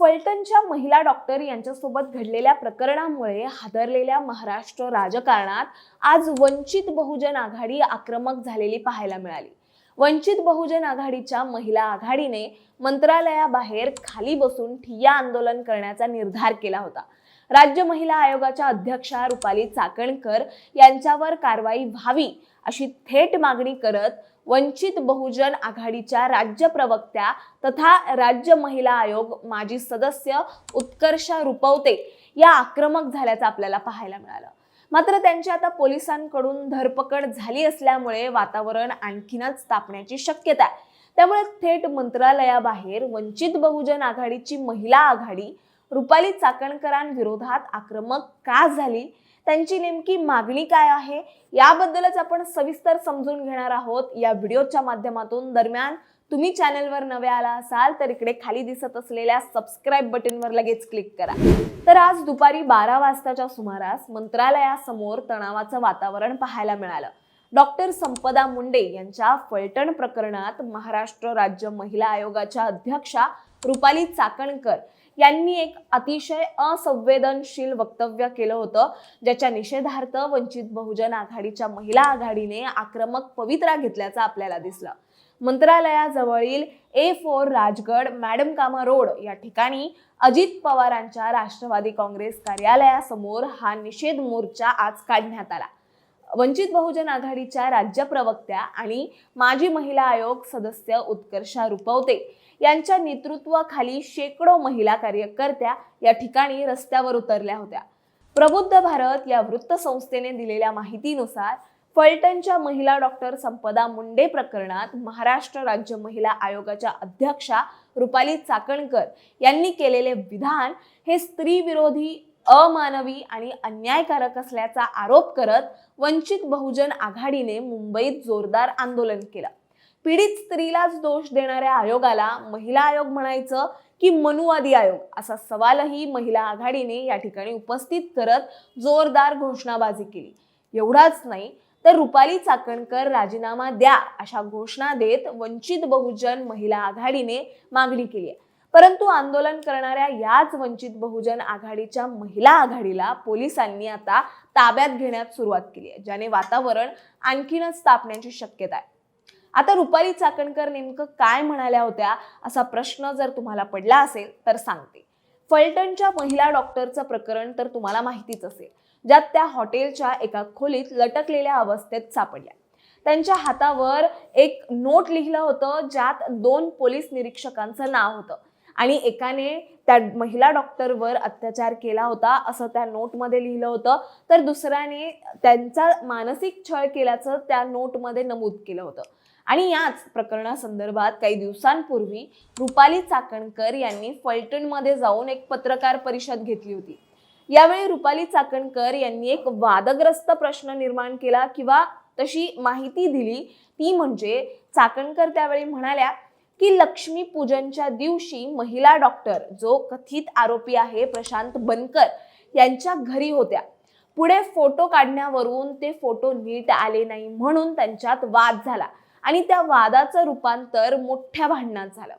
फलटणच्या महिला डॉक्टर यांच्यासोबत घडलेल्या प्रकरणामुळे हादरलेल्या महाराष्ट्र राजकारणात आज वंचित बहुजन आघाडी आक्रमक झालेली पाहायला मिळाली. वंचित बहुजन आघाडीच्या महिला आघाडीने मंत्रालयाबाहेर खाली बसून ठिय्या आंदोलन करण्याचा निर्धार केला होता. राज्य महिला आयोगाच्या अध्यक्षा रुपाली चाकणकर यांच्यावर कारवाई व्हावी अशी थेट मागणी करत वंचित बहुजन आघाडीच्या राज्य प्रवक्त्या तथा राज्य महिला आयोग माजी सदस्य उत्कर्षा रुपवते या आक्रमक झाल्याचं आपल्याला पाहायला मिळालं. मात्र त्यांची आता पोलिसांकडून धरपकड झाली असल्यामुळे वातावरण आणखीनच तापण्याची शक्यता आहे. त्यामुळे थेट मंत्रालयाबाहेर वंचित बहुजन आघाडीची महिला आघाडी रुपाली चाकणकरांविरोधात आक्रमक का झाली? त्यांची नेमकी मागणी काय आहे? याबद्दलच आपण सविस्तर समजून घेणार आहोत. या व्हिडिओच्या माध्यमातून दरम्यान तुम्ही चॅनलवर नवे आला असाल तर इकडे खाली दिसत असलेल्या सबस्क्राईब बटनवर लगेच क्लिक करा. तर आज दुपारी बारा वाजताच्या सुमारास मंत्रालयासमोर तणावाचं वातावरण पाहायला मिळालं. डॉक्टर संपदा मुंडे यांच्या फलटण प्रकरणात महाराष्ट्र राज्य महिला आयोगाच्या अध्यक्षा रुपाली चाकणकर यांनी एक अतिशय असंवेदनशील वक्तव्य केलं होतं ज्याच्या निषेधार्थ वंचित बहुजन आघाडीच्या महिला आघाडीने आक्रमक पवित्रा घेतल्याचं आपल्याला दिसलं. मंत्रालयाजवळील A four Rajgad madam Cama road या ठिकाणी अजित पवारांच्या राष्ट्रवादी काँग्रेस कार्यालयासमोर हा निषेध मोर्चा आज काढण्यात आला. वंचित बहुजन आघाडीच्या राज्य प्रवक्त्या आणि माजी महिला आयोग सदस्य उत्कर्षा रुपवते. यांच्या नेतृत्वाखाली शेकडो महिला कार्यकर्त्या या ठिकाणी रस्त्यावर उतरल्या होत्या. प्रबुद्ध भारत या वृत्तसंस्थेने दिलेल्या माहितीनुसार फलटणच्या महिला डॉक्टर संपदा मुंडे प्रकरणात महाराष्ट्र राज्य महिला आयोगाच्या अध्यक्षा रुपाली चाकणकर यांनी केलेले विधान हे स्त्रीविरोधी अमानवी आणि अन्यायकारक असल्याचा आरोप करत वंचित बहुजन आघाडीने मुंबईत जोरदार आंदोलन केलं. पीडित स्त्रीलाच दोष देणाऱ्या आयोगाला महिला आयोग म्हणायचं की मनुवादी आयोग असा सवालही महिला आघाडीने या ठिकाणी उपस्थित करत जोरदार घोषणाबाजी केली. एवढाच नाही तर रुपाली चाकणकर राजीनामा द्या अशा घोषणा देत वंचित बहुजन महिला आघाडीने मागणी केली आहे. परंतु आंदोलन करणाऱ्या याच वंचित बहुजन आघाडीच्या महिला आघाडीला पोलिसांनी आता ताब्यात घेण्यास सुरुवात केली आहे ज्याने वातावरण आणखीनच तापण्याची शक्यता आहे. आता रुपाली चाकणकर नेमकं काय म्हणाल्या होत्या असा प्रश्न जर तुम्हाला पडला असेल तर सांगते. फलटणच्या महिला डॉक्टरचं प्रकरण तर तुम्हाला माहितीच असेल ज्यात त्या हॉटेलच्या एका खोलीत लटकलेल्या अवस्थेत सापडल्या. त्यांच्या हातावर एक नोट लिहिलं होतं ज्यात दोन पोलीस निरीक्षकांचं नाव होतं. आणि एकाने त्या महिला डॉक्टरवर अत्याचार केला होता असं त्या नोटमध्ये लिहिलं होतं. तर दुसऱ्याने त्यांचा मानसिक छळ केल्याचं त्या नोटमध्ये नमूद केलं होतं. आणि याच प्रकरणासंदर्भात काही दिवसांपूर्वी रुपाली चाकणकर यांनी फलटणमध्ये जाऊन एक पत्रकार परिषद घेतली होती. यावेळी रुपाली चाकणकर यांनी एक वादग्रस्त प्रश्न निर्माण केला किंवा तशी माहिती दिली. ती म्हणजे चाकणकर त्यावेळी म्हणाल्या की लक्ष्मी पूजनच्या दिवशी महिला डॉक्टर जो कथित आरोपी आहे प्रशांत बनकर यांच्या घरी होत्या. पुढे फोटो काढण्यावरून ते फोटो नीट आले नाही म्हणून त्यांच्यात वाद झाला आणि त्या वादाचं रूपांतर मोठ्या भांडणात झालं.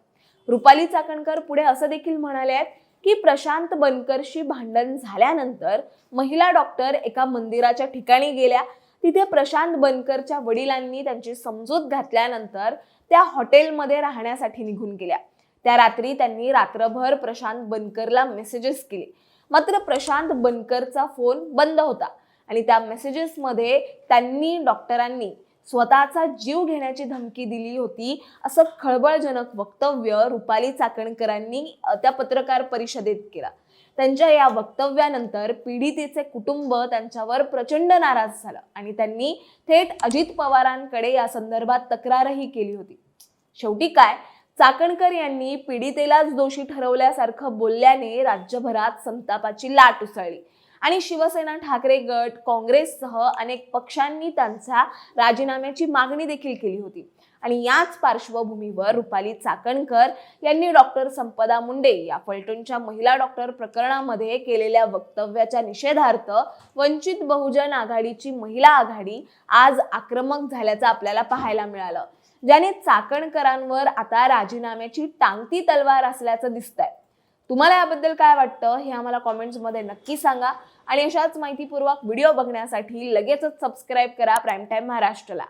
रुपाली चाकणकर पुढे असं देखील म्हणाले आहेत की प्रशांत बनकरशी भांडण झाल्यानंतर महिला डॉक्टर एका मंदिराच्या ठिकाणी गेल्या तिथे प्रशांत बनकरच्या वडिलांनी त्यांची समजूत घातल्यानंतर त्या हॉटेलमध्ये राहण्यासाठी निघून गेल्या. त्या रात्री त्यांनी रात्रभर प्रशांत बनकरला मेसेजेस केले. मात्र प्रशांत बनकरचा फोन बंद होता आणि त्या मेसेजेसमध्ये त्यांनी डॉक्टरांनी स्वतःचा जीव घेण्याची धमकी दिली होती असं खळबळजनक वक्तव्य रुपाली चाकणकरांनी त्या पत्रकार परिषदेत केलं. त्यांच्या या वक्तव्यानंतर पीडितेचे कुटुंब त्यांच्यावर प्रचंड नाराज झालं आणि त्यांनी थेट अजित पवारांकडे या संदर्भात तक्रारही केली होती. शेवटी काय? चाकणकर यांनी पीडितेलाच दोषी ठरवल्यासारखं बोलल्याने राज्यभरात संतापाची लाट उसळली आणि शिवसेना ठाकरे गट काँग्रेससह अनेक पक्षांनी त्यांच्या राजीनाम्याची मागणी देखील केली होती. आणि याच पार्श्वभूमीवर रुपाली चाकणकर यांनी डॉक्टर संपदा मुंडे या फलटणच्या महिला डॉक्टर प्रकरणामध्ये केलेल्या वक्तव्याच्या निषेधार्थ वंचित बहुजन आघाडीची महिला आघाडी आज आक्रमक झाल्याचं आपल्याला पाहायला मिळालं ज्याने चाकणकरांवर आता राजीनाम्याची टांगती तलवार असल्याचं दिसतंय. तुम्हाला याबद्दल काय वाटतं हे आम्हाला कॉमेंट्समध्ये नक्की सांगा आणि अशाच माहितीपूर्वक व्हिडिओ बघण्यासाठी लगेचच सबस्क्राईब करा प्राईम टाईम महाराष्ट्रला.